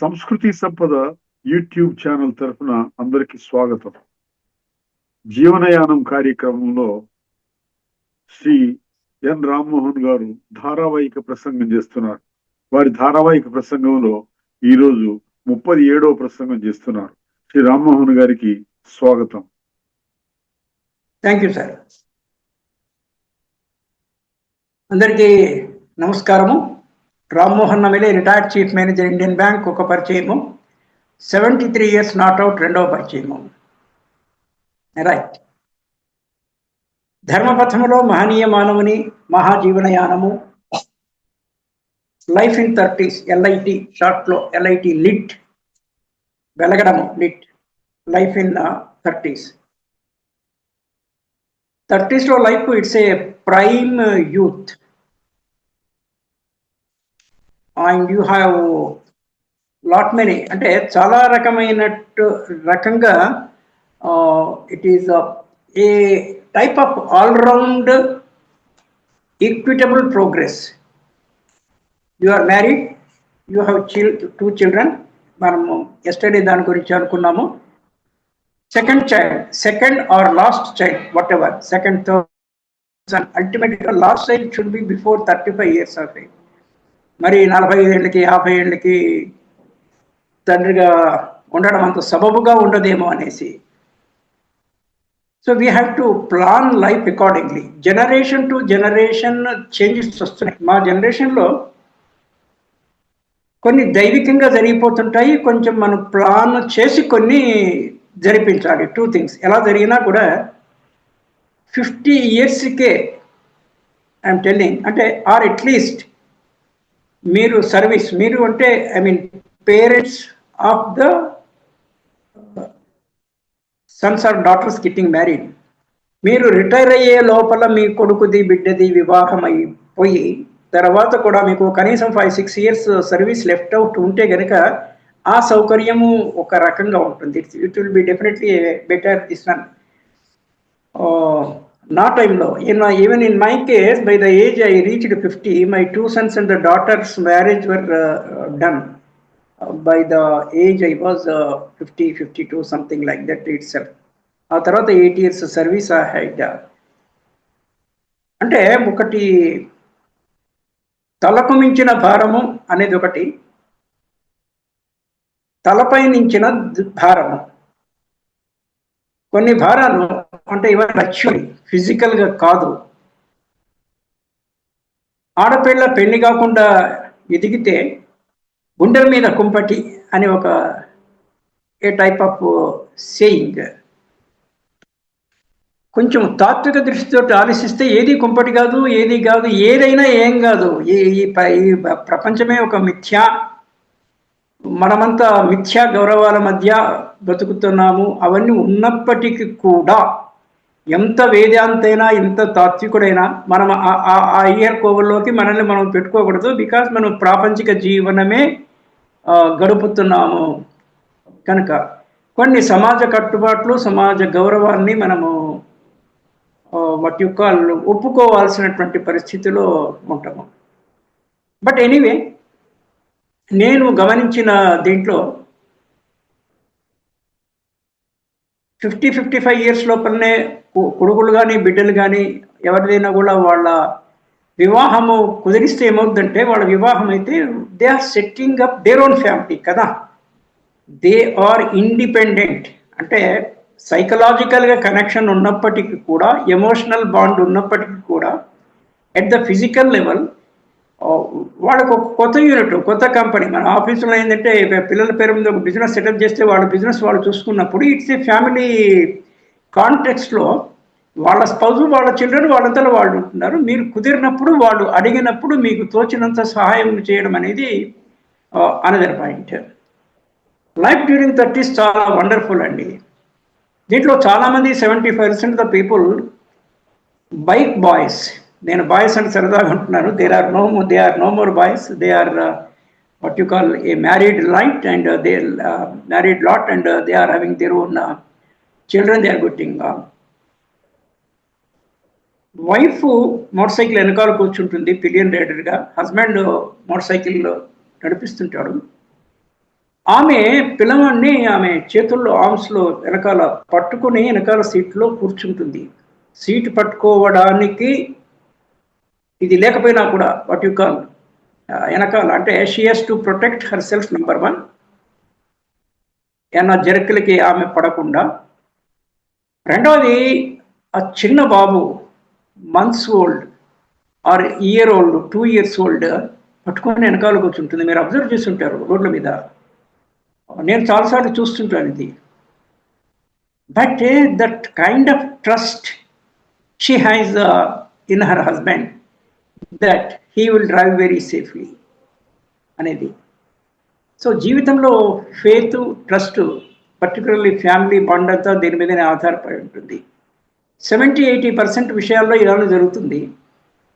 సంస్కృతి సంపద YouTube channel తరఫున అందరికి స్వాగతం. జీవనయానం కార్యక్రమంలో శ్రీ ఎన్ రామ్మోహన్ గారు ధారావాహిక ప్రసంగం చేస్తున్నారు. వారి ధారావాహిక ప్రసంగంలో ఈ రోజు ఏడవ ప్రసంగం చేస్తున్నారు. శ్రీ రామ్మోహన్ గారికి స్వాగతం. Thank you sir. అందరికీ నమస్కారము. Rammohan Namile retired chief manager Indian Bank ఒక పరిచయము. Seventy three years not out రెండవ పరిచయము. రైట్ ధర్మపథములో మహనీయ మానవుని మహాజీవనయానము. లైఫ్ ఇన్ థర్టీస్ ఎల్ఐటి షార్ట్లో ఎల్ఐటి లిట్ వెలగడము lit life in thirties థర్టీస్లో life it's a prime youth and you have lot many అంటే చాలా రకమైనట్టు రకంగా it is a type of all round equitable progress you are married you have chill two children మనము yesterday దాని గురించి అనుకున్నాము. Second child second or last child whatever second third అల్టిమేట్గా last child should be before thirty five years of age మరి నలభై ఏళ్ళకి యాభై ఏళ్ళకి తండ్రిగా ఉండడం అంత సబబుగా ఉండదేమో అనేసి. So we have to plan life accordingly generation to generation changes వస్తున్నాయి. మా జనరేషన్లో కొన్ని దైవికంగా జరిగిపోతుంటాయి కొంచెం మనం ప్లాన్ చేసి కొన్ని జరిపించాలి. టూ థింగ్స్ ఎలా జరిగినా కూడా ఫిఫ్టీ ఇయర్స్కే ఐఎమ్ టెల్లింగ్ అంటే ఆర్ అట్లీస్ట్ మీరు సర్వీస్ మీరు అంటే I mean parents of the sons or daughters getting married మీరు రిటైర్ అయ్యే లోపల మీ కొడుకుది బిడ్డది వివాహం అయిపోయి తర్వాత కూడా మీకు కనీసం five six years service left out ఉంటే గనక ఆ సౌకర్యము ఒక రకంగా ఉంటుంది. It will be definitely better this one నా టైంలో. In even in my case by the age I reached fifty my two sons and the daughters marriage were done by the age I was fifty fifty two something like that itself ఆ తర్వాత eight years service ఆ హైడ్ అంటే ఒకటి తలకు మించిన భారము అనేది ఒకటి తలపై నించిన భారము. కొన్ని భారాలు అంటే ఇవన్నీ లక్ష్మి ఫిజికల్గా కాదు. ఆడపిల్ల పెళ్ళి కాకుండా ఎదిగితే గుండెల మీద కుంపటి అని ఒక ఏ టైప్ ఆఫ్ సేయింగ్ కొంచెం తాత్విక దృష్టితో ఆలోచిస్తే ఏది కుంపటి కాదు ఏది కాదు ఏదైనా ఏం కాదు. ఈ ఈ ప్రపంచమే ఒక మిథ్యా. మనమంతా మిథ్యా గౌరవాల మధ్య బతుకుతున్నాము. అవన్నీ ఉన్నప్పటికీ కూడా ఎంత వేదాంతైనా ఎంత తాత్వికుడైనా మనం ఆ ఇయర్ కోవల్లోకి మనల్ని మనం పెట్టుకోకూడదు బికాస్ మనం ప్రాపంచిక జీవనమే గడుపుతున్నాము. కనుక కొన్ని సమాజ కట్టుబాట్లు సమాజ గౌరవాన్ని మనము వాటి యొక్క ఒప్పుకోవాల్సినటువంటి పరిస్థితిలో ఉంటాము. బట్ ఎనీవే నేను గమనించిన దీంట్లో ఫిఫ్టీ ఫిఫ్టీ ఫైవ్ ఇయర్స్ లోపలనే కొడుకులు కానీ బిడ్డలు కానీ ఎవరిదైనా కూడా వాళ్ళ వివాహము కుదిరిస్తే ఏమవుతుందంటే వాళ్ళ వివాహం అయితే they are setting up their own family కదా. They are independent. అంటే సైకలాజికల్గా కనెక్షన్ ఉన్నప్పటికీ కూడా ఎమోషనల్ బాండ్ ఉన్నప్పటికీ కూడా ఎట్ ద ఫిజికల్ లెవెల్ వాళ్ళకు ఒక కొత్త యూనిట్ కొత్త కంపెనీ మన ఆఫీసులో ఏంటంటే పిల్లల పేరు మీద ఒక బిజినెస్ సెటప్ చేస్తే వాళ్ళ బిజినెస్ వాళ్ళు చూసుకున్నప్పుడు ఇట్స్ ఏ ఫ్యామిలీ కాంటెక్స్లో వాళ్ళ స్పౌజ్ వాళ్ళ చిల్డ్రన్ వాళ్ళంతా వాళ్ళు ఉంటున్నారు. మీరు కుదిరినప్పుడు వాళ్ళు అడిగినప్పుడు మీకు తోచినంత సహాయం చేయడం అనేది another point life during thirties చాలా వండర్ఫుల్ అండి. దీంట్లో చాలామంది seventy five percent the people bike boys నేను బాయ్స్ అని సరదాగా అంటున్నాను. There are no they are no more boys they are what you call a married light and they married lot and they are having their own children they are getting wife motorcycle వెనకాల కూర్చుంటుంది pillion రైడర్గా husband motorcycle నడిపిస్తుంటాడు. ఆమె పిల్లవాడిని ఆమె చేతుల్లో ఆర్మ్స్లో వెనకాల పట్టుకుని వెనకాల సీట్లో కూర్చుంటుంది. సీటు పట్టుకోవడానికి ఇది లేకపోయినా కూడా వాట్ యు కాల్ వెనకాల అంటే she has to protect herself number one ఏమన్నా జరకలకి ఆమె పడకుండా. రెండవది ఆ చిన్న బాబు months old or year old two years old పట్టుకొని వెనకాల కూర్చుంటుంది. మీరు అబ్జర్వ్ చేస్తుంటారు రోడ్ల మీద. నేను చాలాసార్లు చూస్తుంటాను ఇది. But that kind of trust she has in her husband that he will drive very safely అనేది. సో జీవితంలో faith trust particularly family bond అంతా దీని మీదనే ఆధారపడి ఉంటుంది. సెవెంటీ ఎయిటీ పర్సెంట్ విషయాల్లో ఇలానే జరుగుతుంది.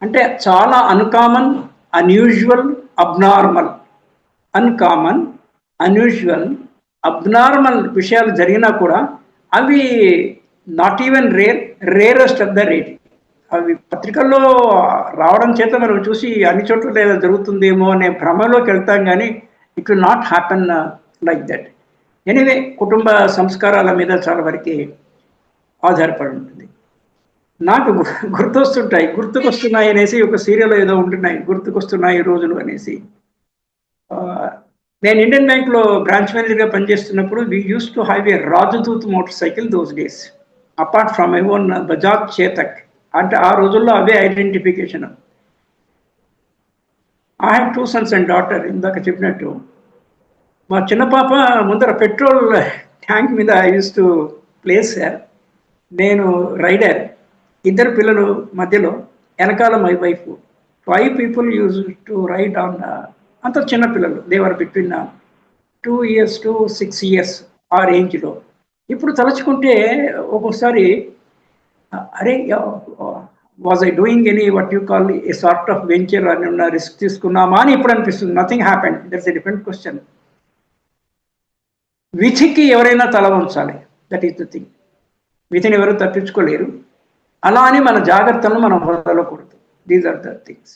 అంటే చాలా uncommon unusual abnormal uncommon unusual abnormal విషయాలు జరిగినా కూడా అవి not even rare rarest of the rate అవి పత్రికల్లో రావడం చేత మనం చూసి అన్ని చోట్ల లేదా జరుగుతుందేమో అనే భ్రమలోకి వెళ్తాం కానీ it will not happen like that. Anyway కుటుంబ సంస్కారాల మీద చాలా వరకు ఆధారపడి ఉంటుంది. నాకు గుర్తొస్తుంటాయి. గుర్తుకొస్తున్నాయి అనేసి ఒక సీరియల్ ఏదో ఉంటున్నాయి. గుర్తుకొస్తున్నాయి రోజులు అనేసి. నేను ఇండియన్ బ్యాంక్లో బ్రాంచ్ మేనేజర్గా పనిచేస్తున్నప్పుడు we used to have a Rajdoot motorcycle those days apart from I own Bajaj Chetak అంటే ఆ రోజుల్లో అవే identification I have two sons and daughter ఇందాక చెప్పినట్టు. మా చిన్న పాప ముందర పెట్రోల్ ట్యాంక్ మీద ఐ యూస్ టు ప్లేస్ నేను రైడర్. ఇద్దరు పిల్లలు మధ్యలో వెనకాల my wife five people used to ride on అంత చిన్న పిల్లలు. They were between two years to six years ఆ రేంజ్లో ఇప్పుడు తలుచుకుంటే ఒక్కొక్కసారి అరే was I doing any what you call a sort of venture అని ఉన్న రిస్క్ తీసుకున్నామా అని ఇప్పుడు అనిపిస్తుంది. Nothing happen that's a different question విధికి ఎవరైనా తల వంచాలి. దట్ ఈస్ ద థింగ్ విధిని ఎవరు తప్పించుకోలేరు. అలా అని మన జాగ్రత్తలను మనం వదలకూడదు. దీస్ ఆర్ ద థింగ్స్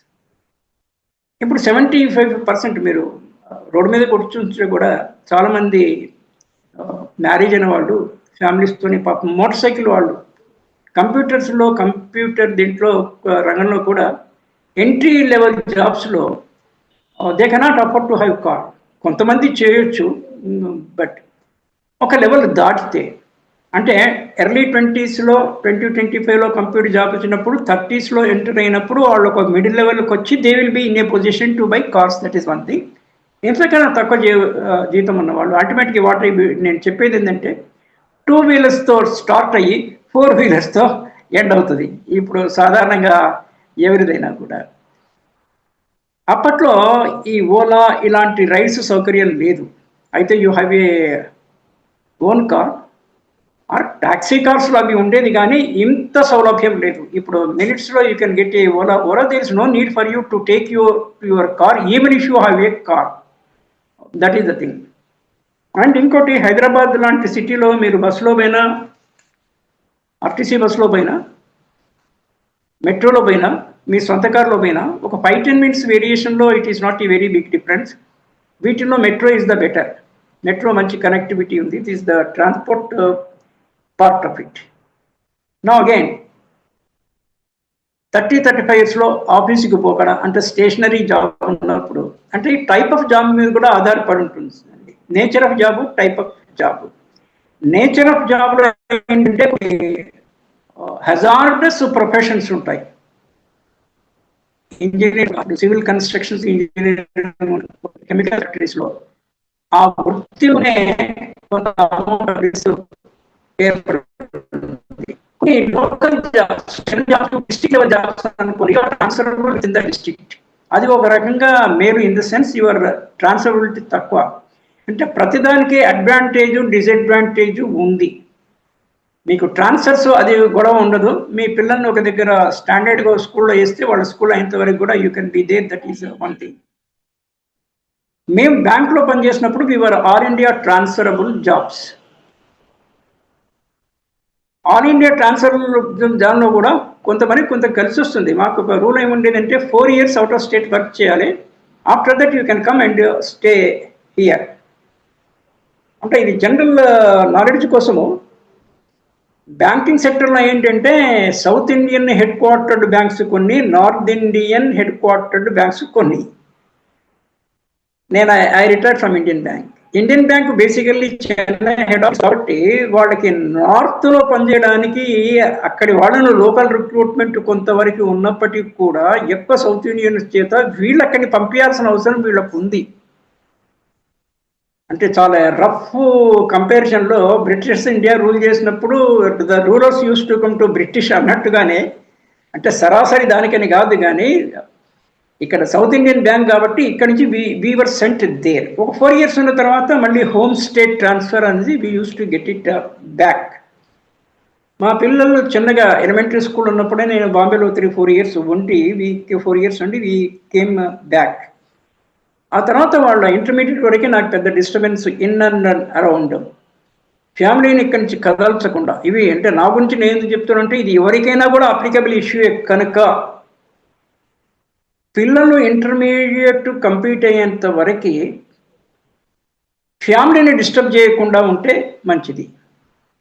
ఇప్పుడు సెవెంటీ ఫైవ్ పర్సెంట్ మీరు రోడ్డు మీద కూర్చుంటే కూడా చాలామంది మ్యారేజ్ అయిన వాళ్ళు ఫ్యామిలీస్తోని పాపం మోటార్ సైకిల్ వాళ్ళు కంప్యూటర్స్లో కంప్యూటర్ దీంట్లో రంగంలో కూడా entry level జాబ్స్లో they cannot afford to have car కొంతమంది చేయొచ్చు బట్ ఒక లెవెల్ దాటితే అంటే ఎర్లీ ట్వంటీస్లో ట్వంటీ ట్వంటీ ఫైవ్లో కంప్యూటర్ జాబ్ వచ్చినప్పుడు థర్టీస్లో ఎంటర్ అయినప్పుడు వాళ్ళు ఒక మిడిల్ లెవెల్కి వచ్చి they will be in a position to buy cars that is one thing ఎంతకైనా తక్కువ జీ జీతం ఉన్న వాళ్ళు ఆటోమేటిక్గా వాట్ నేను చెప్పేది ఏంటంటే టూ వీలర్స్తో స్టార్ట్ అయ్యి ఫోర్ వీలర్స్తో ఎండ్ అవుతుంది. ఇప్పుడు సాధారణంగా ఎవరిదైనా కూడా. అప్పట్లో ఈ ఓలా ఇలాంటి రైడ్స్ సౌకర్యం లేదు. అయితే you have a own car or taxi కార్స్లో అవి ఉండేది కానీ ఇంత సౌలభ్యం లేదు. ఇప్పుడు మినిట్స్లో you can get a Ola Ola there is no need for you to take your your car even if you have a car. That is the thing. And ఇంకోటి హైదరాబాద్ లాంటి సిటీలో మీరు బస్సులో పోయినా ఆర్టీసీ బస్సులో పోయినా మెట్రోలో పోయినా మీ సొంత కార్లో పోయినా ఒక five ten minutes వేరియేషన్లో it is not a very big difference వీటిలో metro is the better metro మంచి కనెక్టివిటీ ఉంది. It is the transport part of it నా అగైన్ థర్టీ థర్టీ ఫైవ్ ఇయర్స్లో ఆఫీస్కి పోకడా అంటే స్టేషనరీ జాబ్ ఉన్నప్పుడు అంటే ఈ టైప్ ఆఫ్ జాబ్ మీద కూడా ఆధారపడి ఉంటుంది. Nature of job type of job nature of జాబ్లో ఏంటంటే హెజార్డస్ ప్రొఫెషన్స్ ఉంటాయి. Engineering civil constructions engineering chemical ఫ్యాక్టరీస్లో ఆ వృత్తిలోనే కొంత కొన్ని local jobs district level jobs అనుకోని ట్రాన్స్ఫరబుల్ ఇన్ ద డిస్ట్రిక్ట్ అది ఒక రకంగా మేలు in the sense your transferability తక్కువ. అంటే ప్రతిదానికి అడ్వాంటేజ్ డిసడ్వాంటేజ్ ఉంది. మీకు ట్రాన్స్ఫర్స్ అది గొడవ ఉండదు. మీ పిల్లల్ని ఒక దగ్గర స్టాండర్డ్గా స్కూల్లో వేస్తే వాళ్ళ స్కూల్ అయినంత వరకు కూడా you can be there that is one thing మేము బ్యాంక్లో పనిచేసినప్పుడు we are all India transferable jobs all India transfer దానిలో కూడా కొంతమంది కొంత కలిసి వస్తుంది. మాకు ఒక rule ఏముండేదంటే four years out of state work చేయాలి. After that you can come and stay here అంటే ఇది జనరల్ నాలెడ్జ్ కోసము బ్యాంకింగ్ సెక్టర్లో ఏంటంటే south Indian headquartered banks కొన్ని north Indian headquartered banks కొన్ని. నేను I retired from Indian Bank. Indian Bank basically Chennai head office కాబట్టి వాళ్ళకి నార్త్లో పనిచేయడానికి అక్కడి వాళ్ళను లోకల్ రిక్రూట్మెంట్ కొంతవరకు ఉన్నప్పటికీ కూడా ఎక్కువ సౌత్ ఇండియన్ చేత వీళ్ళక్కడిని పంపించాల్సిన అవసరం వీళ్ళకు ఉంది. అంటే చాలా రఫ్ కంపారిజన్లో బ్రిటిష్ ఇండియా రూల్ చేసినప్పుడు the rulers used to come to British అన్నట్టుగానే అంటే సరాసరి దానికని కాదు కానీ ఇక్కడ సౌత్ ఇండియన్ బ్యాంక్ కాబట్టి ఇక్కడ నుంచి వి వీవర్ సెంట్ దేర్ ఒక ఫోర్ ఇయర్స్ ఉన్న తర్వాత మళ్ళీ హోమ్ స్టేట్ ట్రాన్స్ఫర్ అనేది we used to get it back మా పిల్లలు చిన్నగా ఎలిమెంటరీ స్కూల్ ఉన్నప్పుడే నేను బాంబేలో త్రీ ఫోర్ ఇయర్స్ ఉండి వీ ఫోర్ ఇయర్స్ ఉండి వీ కేమ్ బ్యాక్ ఆ తర్వాత వాళ్ళ ఇంటర్మీడియట్ వరకే నాకు పెద్ద డిస్టర్బెన్స్ ఇన్ అండ్ అరౌండ్ ఫ్యామిలీని ఇక్కడి నుంచి కదల్చకుండా. ఇవి అంటే నా గురించి నేను ఎందుకు చెప్తానంటే ఇది ఎవరికైనా కూడా అప్లికబుల్ ఇష్యూ కనుక పిల్లలు ఇంటర్మీడియట్ కంప్లీట్ అయ్యేంత వరకు ఫ్యామిలీని డిస్టర్బ్ చేయకుండా ఉంటే మంచిది.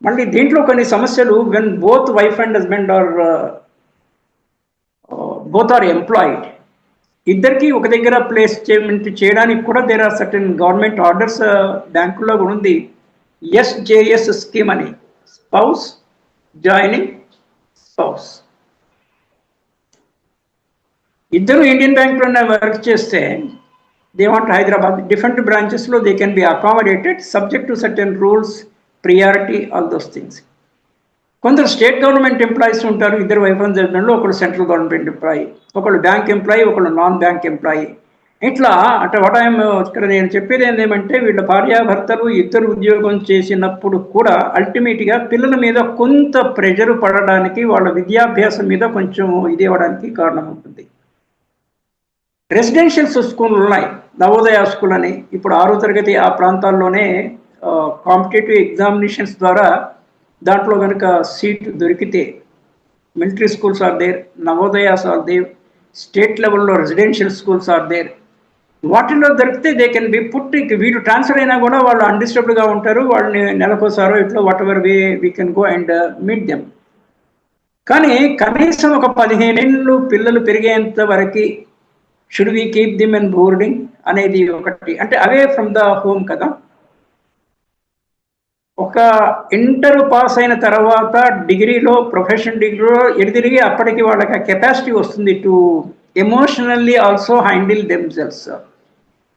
మళ్ళీ దీంట్లో కొన్ని సమస్యలు when both wife and husband are both are employed ఇద్దరికి ఒక దగ్గర ప్లేస్ చేయడానికి కూడా there are certain government orders బ్యాంకుల్లో కూడా ఉంది. ఎస్జేఎస్ స్కీమ్ అని. స్పౌస్ జాయినింగ్ స్పౌస్ ఇద్దరు ఇండియన్ బ్యాంక్లోనే వర్క్ చేస్తే they want Hyderabad different బ్రాంచెస్లో they can be accommodated subject to certain rules priority all those things కొందరు స్టేట్ గవర్నమెంట్ ఎంప్లాయీస్ ఉంటారు ఇద్దరు వైఫ్ జరిగినలో ఒకళ్ళు సెంట్రల్ గవర్నమెంట్ ఎంప్లాయీ ఒకళ్ళు బ్యాంక్ ఎంప్లాయీ ఒకళ్ళు నాన్ బ్యాంక్ ఎంప్లాయీ. ఇట్లా అంటే వాట్ ఐఎమ్ ఇక్కడ నేను చెప్పేది ఏంటంటే వీళ్ళ భార్యాభర్తలు ఇద్దరు ఉద్యోగం చేసినప్పుడు కూడా అల్టిమేట్గా పిల్లల మీద కొంత ప్రెజర్ పడడానికి వాళ్ళ విద్యాభ్యాసం మీద కొంచెం ఇది అవ్వడానికి కారణం ఉంటుంది. రెసిడెన్షియల్ స్కూల్ ఉన్నాయి. నవోదయ స్కూల్ అని. ఇప్పుడు ఆరో తరగతి ఆ ప్రాంతాల్లోనే కాంపిటేటివ్ ఎగ్జామినేషన్స్ ద్వారా దాంట్లో కనుక సీట్ దొరికితే military schools are there Navodayas are there state లెవెల్లో రెసిడెన్షియల్ స్కూల్స్ ఆర్ దేర్. వాటిల్లో దొరికితే దే కెన్ బి పుట్ వీళ్ళు ట్రాన్స్ఫర్ అయినా కూడా వాళ్ళు అన్డిస్టర్బ్డ్గా ఉంటారు వాళ్ళని నెలకోసారో ఇట్లా whatever way we can go and meet them కానీ కనీసం ఒక పదిహేనేళ్ళు పిల్లలు పెరిగేంత వరకు should we keep them and boarding అనేది ఒకటి. అంటే అవే ఫ్రమ్ ద హోమ్ కదా. ఒక ఇంటర్ పాస్ అయిన తర్వాత డిగ్రీలో ప్రొఫెషన్ డిగ్రీలో ఎడిదిరిగి అప్పటికి వాళ్ళకి కెపాసిటీ వస్తుంది to emotionally also handle themselves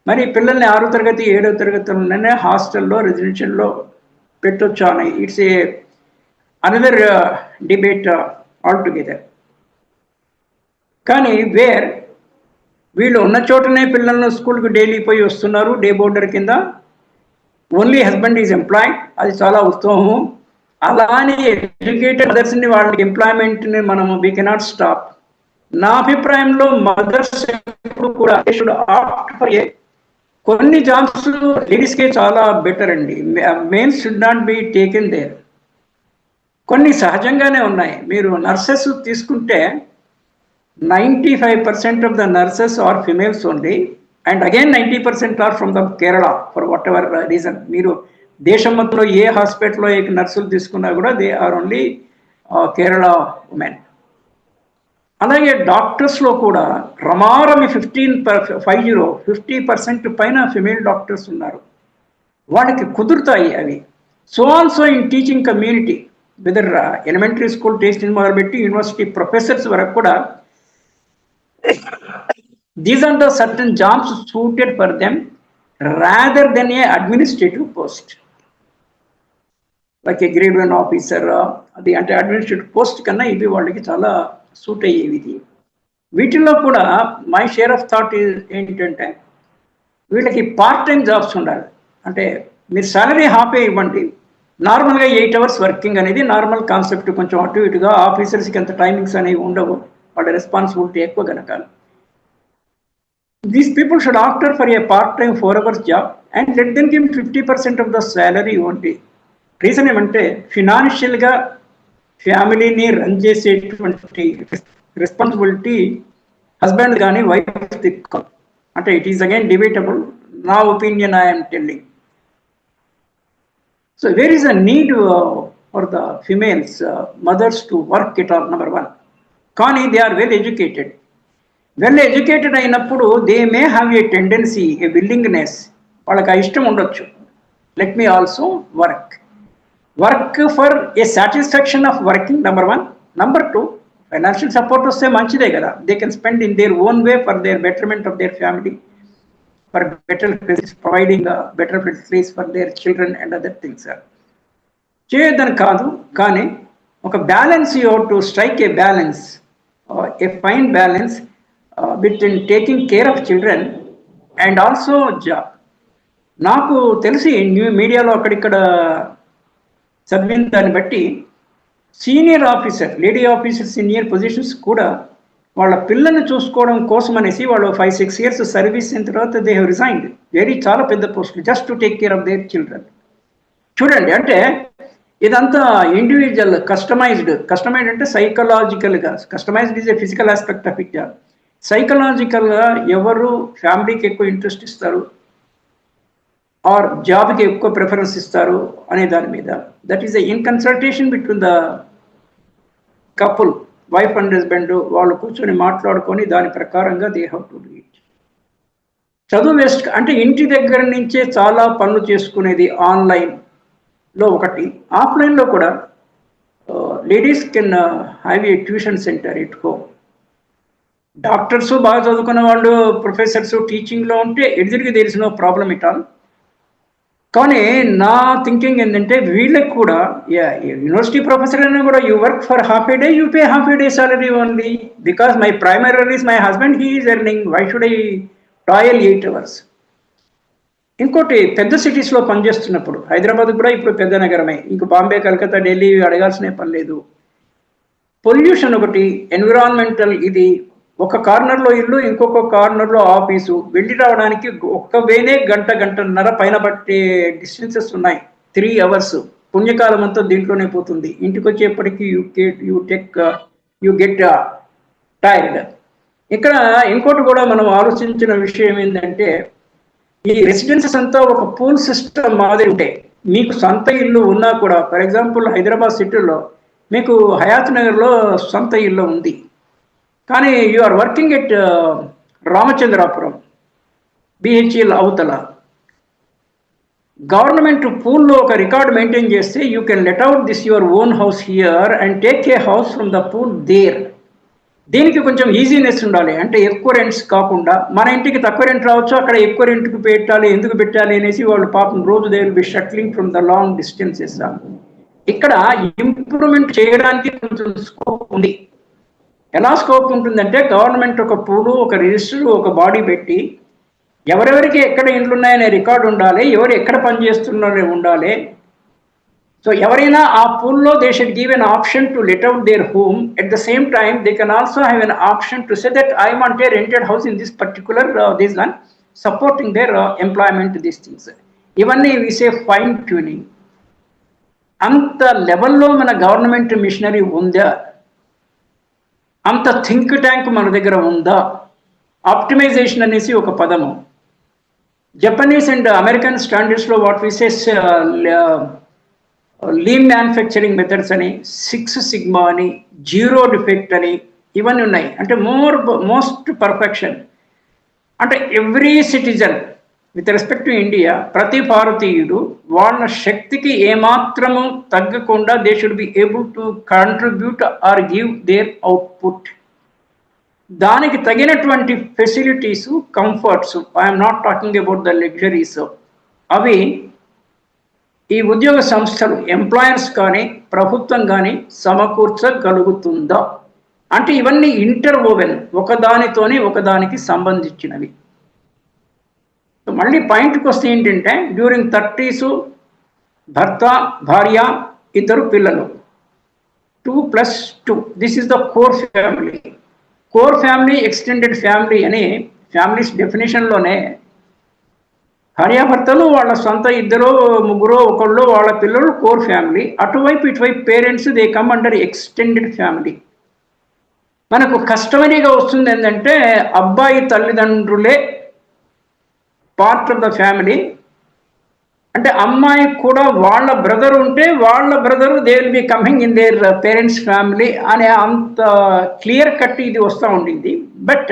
మరి పిల్లల్ని ఆరో తరగతి ఏడో తరగతిలోనే హాస్టల్లో రెసిడెన్షియల్లో పెట్టొచ్చు అని. It's a another debate altogether కానీ వేర్ వీళ్ళు ఉన్న చోటనే పిల్లలను స్కూల్కి డైలీ పోయి వస్తున్నారు డే బోర్డర్ కింద. ఓన్లీ హస్బెండ్ ఈజ్ ఎంప్లాయ్ అది చాలా ఉత్తమము. అలానే ఎడ్యుకేటెడ్ మదర్స్ని వాళ్ళకి ఎంప్లాయ్మెంట్ని మనము వీ కెనాట్ స్టాప్ నా అభిప్రాయంలో మదర్స్ ఎప్పుడు కూడా కొన్ని జాబ్స్ లేడీస్కే చాలా బెటర్ అండి. Mens should not be taken there కొన్ని సహజంగానే ఉన్నాయి. మీరు నర్సెస్ తీసుకుంటే ninety five percent of the nurses are females only and again ninety percent are from the Kerala for whatever reason మీరు దేశం మొత్తంలో ఏ హాస్పిటల్లో ఏ నర్సులు తీసుకున్నా కూడా they are only Kerala women అలాగే డాక్టర్స్లో కూడా రమారమి fifteen five zero fifty percent పైన ఫిమేల్ డాక్టర్స్ ఉన్నారు. వాళ్ళకి కుదురుతాయి అవి. So also in teaching community whether elementary school taste మొదలుపెట్టి యూనివర్సిటీ ప్రొఫెసర్స్ వరకు కూడా these are the certain jobs suited for them rather than a administrative post. Like a grade one officer అది అంటే administrative post కన్నా ఇవి వాళ్ళకి చాలా suit అయ్యేవి ఇది వీటిల్లో కూడా మై షేర్ ఆఫ్ థాట్ ఏంటంటే వీళ్ళకి పార్ట్ టైం జాబ్స్ ఉండాలి. అంటే మీరు సాలరీ హాఫే ఇవ్వండి. నార్మల్గా ఎయిట్ అవర్స్ వర్కింగ్ అనేది నార్మల్ కాన్సెప్ట్ కొంచెం అటు ఇటుగా ఆఫీసర్స్కి అంత టైమింగ్స్ అనేవి ఉండవు. వాళ్ళ రెస్పాన్సిబిలిటీ ఎక్కువ కనుక these people should opt for a part-time four hours job and let them give 50% of the salary only. Reason ఏమంటే ఫినాన్షియల్గా ఫ్యామిలీని రన్ చేసేటువంటి రెస్పాన్సిబిలిటీ హస్బెండ్ కానీ వైఫ్ అంటే ఇట్ ఈస్ అగైన్ డిబేటబుల్ నా opinion I'm telling So there is a need uh, for the females, uh, mothers to work it all, number one. కానీ they are well educated well educated అయినప్పుడు they may have a tendency a willingness వాళ్ళకి ఆ ఇష్టం ఉండొచ్చు. Let me also work work for a satisfaction of working number one number two financial support వస్తే మంచిదే కదా. They can spend in their own way for their betterment of their family for better providing better facilities for their children and other things చేయొద్దని కాదు కానీ ఒక balance you to strike a balance a fine balance within taking care of children and also job నాకు తెలిసి new మీడియాలో అక్కడిక్కడ చదివిన దాన్ని బట్టి senior officer lady officer senior positions కూడా వాళ్ళ పిల్లల్ని చూసుకోవడం కోసం అనేసి వాళ్ళు ఫైవ్ సిక్స్ ఇయర్స్ సర్వీస్ అయిన తర్వాత దే హెవ్ రిజైన్డ్ వెరీ చాలా పెద్ద పోస్టులు just to take care of their children చూడండి అంటే ఇదంతా ఇండివిజువల్ కస్టమైజ్డ్ కస్టమైజ్డ్ అంటే సైకలాజికల్గా customized is a physical aspect of it సైకలాజికల్గా ఎవరు ఫ్యామిలీకి ఎక్కువ ఇంట్రెస్ట్ ఇస్తారు? ఆర్ జాబ్కి ఎక్కువ ప్రిఫరెన్స్ ఇస్తారు? అనే దాని మీద. That is in consultation between the couple wife and husband వాళ్ళు కూర్చొని మాట్లాడుకొని దాని ప్రకారంగా they have to do it చదువు వేస్ట్. అంటే ఇంటి దగ్గర నుంచే చాలా పనులు చేసుకునేది ఆన్లైన్లో ఒకటి. ఆఫ్లైన్లో కూడా ladies can have a tuition centre at home doctors బాగా చదువుకున్న వాళ్ళు ప్రొఫెసర్స్ టీచింగ్లో ఉంటే ఎదురికి తెలిసిన ప్రాబ్లం ఇట్ ఆల్. కానీ నా థింకింగ్ ఏంటంటే వీళ్ళకి కూడా యూనివర్సిటీ ప్రొఫెసర్ అయినా కూడా you work for half a day you pay half a day salary only because my primary my husband he is earning why should I toil eight hours ఇంకోటి పెద్ద సిటీస్లో పనిచేస్తున్నప్పుడు హైదరాబాద్ కూడా ఇప్పుడు పెద్ద నగరమే. ఇంక బాంబే కలకత్తా ఢిల్లీ అడగాల్సిన పని లేదు. పొల్యూషన్ ఒకటి ఎన్విరాన్మెంటల్ ఇది ఒక కార్నర్లో ఇల్లు ఇంకొక కార్నర్లో ఆఫీసు వెళ్ళి రావడానికి ఒక్క వేనే గంట గంటన్నర పైన పట్టే డిస్టెన్సెస్ ఉన్నాయి. త్రీ అవర్స్ పుణ్యకాలం అంతా దీంట్లోనే పోతుంది. ఇంటికి వచ్చేప్పటికి you get you take you get tired ఇక్కడ ఇంకోటి కూడా మనం ఆలోచించిన విషయం ఏంటంటే ఈ రెసిడెన్సెస్ అంతా ఒక పూల్ సిస్టమ్ మాదిరి ఉంటాయి మీకు సొంత ఇల్లు ఉన్నా కూడా ఫర్ ఎగ్జాంపుల్ హైదరాబాద్ సిటీలో మీకు హయాత్ నగర్లో సొంత ఇల్లు ఉంది. కానీ you are working at Ramachandrapuram BHEL అవతల. గవర్నమెంట్ పూల్లో ఒక రికార్డ్ మెయింటైన్ చేస్తే you can let out this your own house here and take a house from the pool there దీనికి కొంచెం ఈజీనెస్ ఉండాలి. అంటే ఎక్కువ రెంట్స్ కాకుండా మన ఇంటికి తక్కువ రెంట్ రావచ్చు అక్కడ ఎక్కువ రెంట్కి పెట్టాలి ఎందుకు పెట్టాలి అనేసి వాళ్ళు పాపం రోజు they will be shuttling from the long distances ఇక్కడ ఇంప్రూవ్మెంట్ చేయడానికి కొంచెం స్కోప్ ఉంది. ఎలా స్కోప్ ఉంటుందంటే గవర్నమెంట్ ఒక పూలు ఒక రిజిస్టర్ ఒక బాడీ పెట్టి ఎవరెవరికి ఎక్కడ ఇండ్లు ఉన్నాయనే రికార్డు ఉండాలి ఎవరు ఎక్కడ పనిచేస్తున్నారో ఉండాలి. సో ఎవరైనా ఆ పూల్లో they should give an option to let out their home at the same time they can also have an option to say that I want a rented house in this particular this one supporting their employment this things ఇవన్నీ విసే fine tuning అంత లెవెల్లో మన government machinery ఉందా? అంత think tank మన దగ్గర ఉందా? ఆప్టిమైజేషన్ అనేసి ఒక పదము. జపనీస్ అండ్ అమెరికన్ స్టాండర్డ్స్లో వాట్ విసెస్ లీన్ మ్యానుఫ్యాక్చరింగ్ మెథడ్స్ అని సిక్స్ సిగ్మా అని జీరో డిఫెక్ట్ అని ఇవన్నీ ఉన్నాయి. అంటే మోర్ మోస్ట్ పర్ఫెక్షన్. అంటే every citizen with respect to India ప్రతి భారతీయుడు వాళ్ళ శక్తికి ఏమాత్రము తగ్గకుండా they should be able to contribute or give their output దానికి తగినటువంటి facilities comforts I'm not talking about the luxuries అవి ఈ ఉద్యోగ సంస్థలు ఎంప్లాయర్స్ కానీ ప్రభుత్వం కానీ సమకూర్చగలుగుతుందా? అంటే ఇవన్నీ ఇంటర్వోవెన్ ఒకదానితోనే ఒకదానికి సంబంధించినవి. మళ్ళీ పాయింట్కి వస్తే ఏంటంటే డ్యూరింగ్ థర్టీసు భర్త భార్య ఇద్దరు పిల్లలు. Two plus two this is the core family core family extended family అని ఫ్యామిలీస్ డెఫినేషన్లోనే భార్యాభర్తలు వాళ్ళ సొంత ఇద్దరు ముగ్గురు ఒకళ్ళు వాళ్ళ పిల్లలు కోర్ ఫ్యామిలీ అటువైపు ఇటువైపు parents they come under extended family మనకు కస్టమరీగా వస్తుంది ఏంటంటే అబ్బాయి తల్లిదండ్రులే పార్ట్ ఆఫ్ ద ఫ్యామిలీ అంటే అమ్మాయి కూడా వాళ్ళ బ్రదర్ ఉంటే వాళ్ళ brother they will be coming in their parents family అనే అంత uh, క్లియర్ కట్ ఇది వస్తూ ఉండింది. But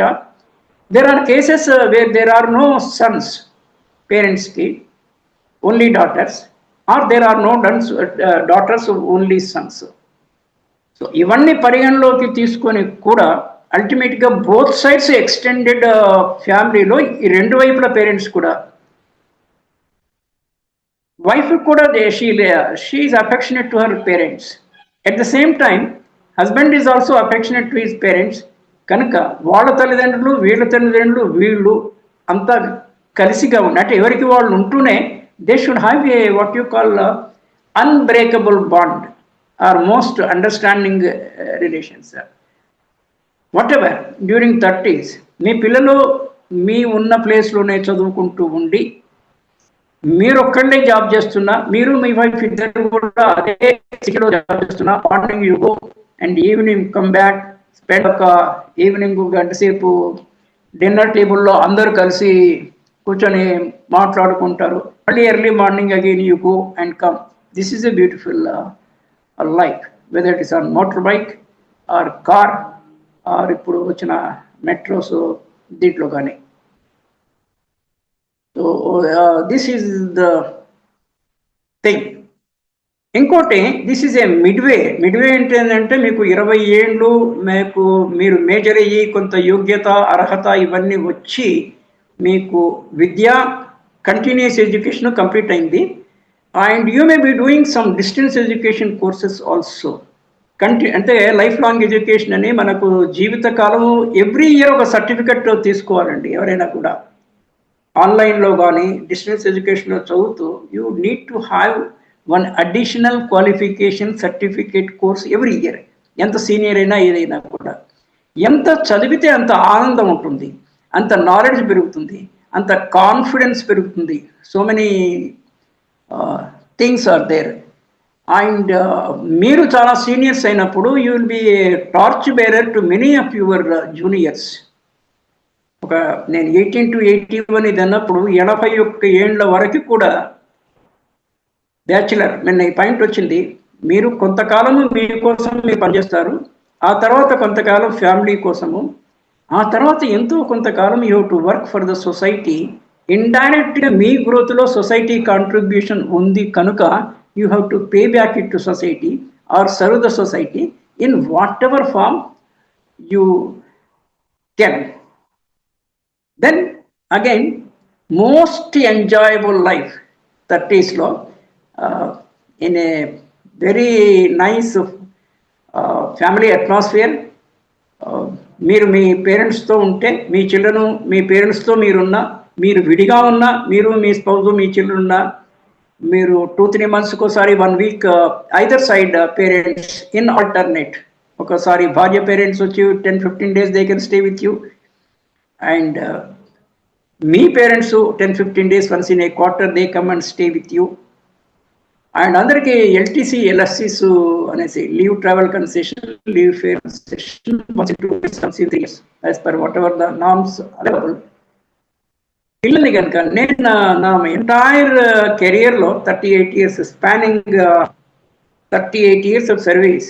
there are cases where there are no sons పేరెంట్స్కి only daughters or there are no sons daughters only sons so ఇవన్నీ పరిగణలోకి తీసుకొని కూడా అల్టిమేట్గా బోత్ సైడ్స్ ఎక్స్టెండెడ్ ఫ్యామిలీలో ఈ రెండు వైపుల పేరెంట్స్ కూడా. వైఫ్ కూడా she she is affectionate to her parents at the same time husband is also affectionate to his parents కనుక వాళ్ళ తల్లిదండ్రులు వీళ్ళ తల్లిదండ్రులు వీళ్ళు అంతా కలిసిగా ఉండి అంటే ఎవరికి వాళ్ళు ఉంటూనే they should have a what you call unbreakable bond or most understanding relations whatever during thirties మీ పిల్లలు మీ ఉన్న ప్లేస్లోనే చదువుకుంటూ ఉండి మీరు ఒక్కళ్ళే జాబ్ చేస్తున్నా మీరు మీ వైఫ్ ఇద్దరు కూడా అదే సిటీలో జాబ్ చేస్తున్నా morning you go and evening come back spend ఒక ఈవినింగ్ గంట సేపు డిన్నర్ టేబుల్లో అందరూ కలిసి కూర్చొని మాట్లాడుకుంటారు. మళ్ళీ early morning again you go and come this is a beautiful life whether it is on motor bike or car or ఇప్పుడు వచ్చిన మెట్రోస్ దీంట్లో కానీ. So this is the thing ఇంకోటి this is a midway midway అంటే ఏంటంటే మీకు ఇరవై ఏళ్ళు మీకు మీరు మేజర్ అయ్యి కొంత యోగ్యత అర్హత ఇవన్నీ వచ్చి మీకు విద్య కంటిన్యూస్ ఎడ్యుకేషన్ కంప్లీట్ అయింది. And you may be doing some distance education courses also కంటి అంటే లైఫ్ లాంగ్ ఎడ్యుకేషన్ అని మనకు జీవితకాలం ఎవ్రీ ఇయర్ ఒక సర్టిఫికెట్ తీసుకోవాలండి ఎవరైనా కూడా. ఆన్లైన్లో కానీ డిస్టెన్స్ ఎడ్యుకేషన్లో చదువుతూ you need to have one additional qualification certificate course every year ఎంత సీనియర్ అయినా ఏదైనా కూడా. ఎంత చదివితే అంత ఆనందం ఉంటుంది అంత నాలెడ్జ్ పెరుగుతుంది అంత కాన్ఫిడెన్స్ పెరుగుతుంది. So many things are there and uh, మీరు చాలా సీనియర్స్ అయినప్పుడు you will be torch bearer to many of your juniors ఒక నేను ఎయిటీన్ టు ఎయిటీ వన్ ఇది అన్నప్పుడు ఎనభై ఒక్క ఏళ్ళ వరకు కూడా బ్యాచులర్ నిన్న ఈ పాయింట్ వచ్చింది. మీరు కొంతకాలము మీకోసం మీరు పనిచేస్తారు ఆ తర్వాత కొంతకాలం ఫ్యామిలీ కోసము. ఆ తర్వాత ఎంతో కొంతకాలం you to work for the society ఇండైరెక్ట్గా మీ గ్రోత్లో సొసైటీ కాంట్రిబ్యూషన్ ఉంది కనుక you have to pay back it to society or serve the society in whatever form you can then again most enjoyable life థర్టీస్లో in a very nice family atmosphere మీరు మీ పేరెంట్స్తో ఉంటే మీ children మీ పేరెంట్స్తో మీరున్నా మీరు విడిగా ఉన్న మీరు మీ స్పౌజ్ మీ చిల్డ్రన్ ఉన్నా మీరు టూ త్రీ మంత్స్కి ఒకసారి one week either side parents in alternate ఒకసారి భార్య పేరెంట్స్ వచ్చి ten fifteen days they can stay with you and me parents ten fifteen days once in a quarter they come and stay with you and అందరికీ LTC ఎల్ఎస్సీస్ అనేసి leave travel concession leave fare concession three years as per whatever the norms available పిల్లల్ని కనుక. నేను నా నా entire కెరియర్లో thirty eight years spanning thirty eight years of service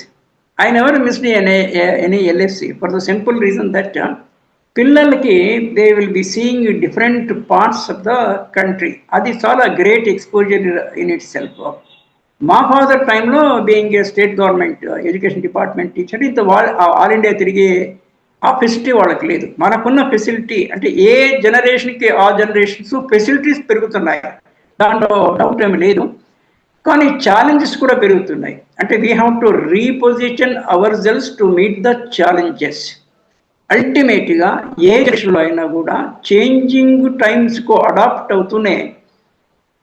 I never miss any any LFC for the simple reason that పిల్లలకి they will be seeing different parts of the country అది చాలా great exposure in it self మా father టైంలో being a state government education department teacher ఇంత all India తిరిగి ఆ facility వాళ్ళకి లేదు. మనకున్న ఫెసిలిటీ అంటే ఏ జనరేషన్కి ఆ జనరేషన్స్ ఫెసిలిటీస్ పెరుగుతున్నాయి. దాంట్లో డౌట్ ఏమి లేదు. కానీ ఛాలెంజెస్ కూడా పెరుగుతున్నాయి. అంటే we have to reposition ourselves to meet the challenges అల్టిమేట్గా ఏ జనరేషన్లో అయినా కూడా చేంజింగ్ టైమ్స్కు అడాప్ట్ అవుతూనే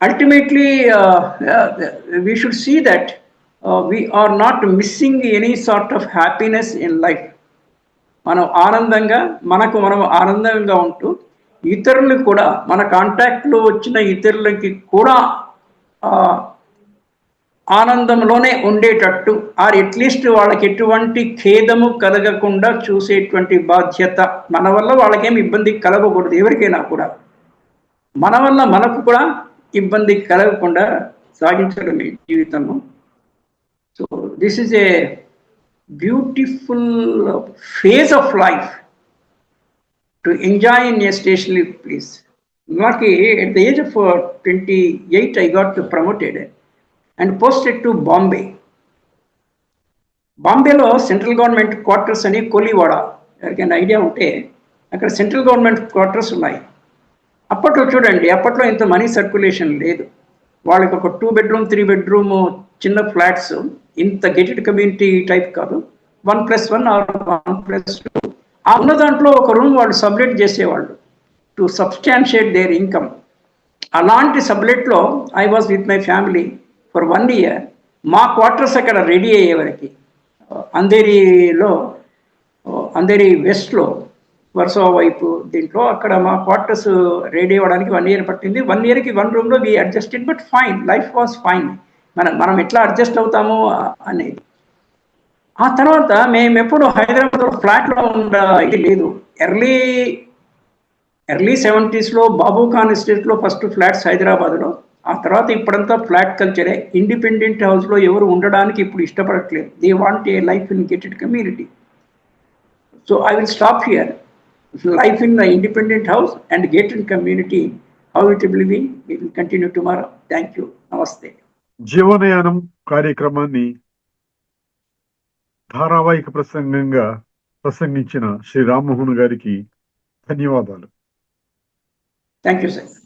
ultimately we should see that we are not missing any sort of happiness in life మనం ఆనందంగా మనకు మనం ఆనందంగా ఉంటూ ఇతరులకు కూడా మన కాంటాక్ట్లో వచ్చిన ఇతరులకి కూడా ఆనందంలోనే ఉండేటట్టు ఆర్ అట్లీస్ట్ వాళ్ళకి ఎటువంటి ఖేదము కలగకుండా చూసేటువంటి బాధ్యత మన వల్ల వాళ్ళకేం ఇబ్బంది కలగకూడదు ఎవరికైనా కూడా. మన వల్ల మనకు కూడా ఇబ్బంది కలగకుండా సాగించడం జీవితంలో జీవితము. So this is a beautiful phase of life to enjoy in a stationary place నాకు at the age of twenty eight I got promoted and posted to Bombay బాంబేలో సెంట్రల్ గవర్నమెంట్ క్వార్టర్స్ అని కోలీవాడ ఎవరికైనా ఐడియా ఉంటే అక్కడ central government quarters ఉన్నాయి. అప్పట్లో చూడండి అప్పట్లో ఇంత మనీ సర్క్యులేషన్ లేదు. వాళ్ళకి ఒక టూ బెడ్రూమ్ త్రీ బెడ్రూమ్ చిన్న ఫ్లాట్స్ ఇంత గెటెడ్ కమ్యూనిటీ టైప్ కాదు. One plus one or one plus two ఆ ఉన్న దాంట్లో ఒక రూమ్ వాళ్ళు సబ్లెట్ చేసేవాళ్ళు టు సబ్స్టాన్షియేట్ దేర్ ఇన్కమ్ అలాంటి సబ్లెట్లో I was with my family for one year మా క్వార్టర్స్ అక్కడ రెడీ అయ్యేవరకి అంధేరిలో అంధేరి వెస్ట్లో వర్సో వైపు దీంట్లో. అక్కడ మా క్వార్టర్స్ రెడీ అవ్వడానికి వన్ ఇయర్ పట్టింది. వన్ ఇయర్కి వన్ రూమ్లో we adjusted but fine life was fine మనం మనం ఎట్లా అడ్జస్ట్ అవుతామో అనేది. ఆ తర్వాత మేము ఎప్పుడు హైదరాబాద్లో ఫ్లాట్లో ఉండ ఇది లేదు. ఎర్లీ ఎర్లీ సెవెంటీస్లో బాబు ఖాన్ ఎస్టేట్లో ఫస్ట్ ఫ్లాట్స్ హైదరాబాద్లో. ఆ తర్వాత ఇప్పుడంతా ఫ్లాట్ కల్చరే ఇండిపెండెంట్ హౌస్లో ఎవరు ఉండడానికి ఇప్పుడు ఇష్టపడట్లేదు. They want a life in gated community so I will stop here life in the independent house and gated community how it will be will continue tomorrow thank you నమస్తే జీవనయానం కార్యక్రమాన్ని ధారావాహిక ప్రసంగంగా ప్రసంగించిన శ్రీ రామ్మోహన్ గారికి ధన్యవాదాలు. Thank you sir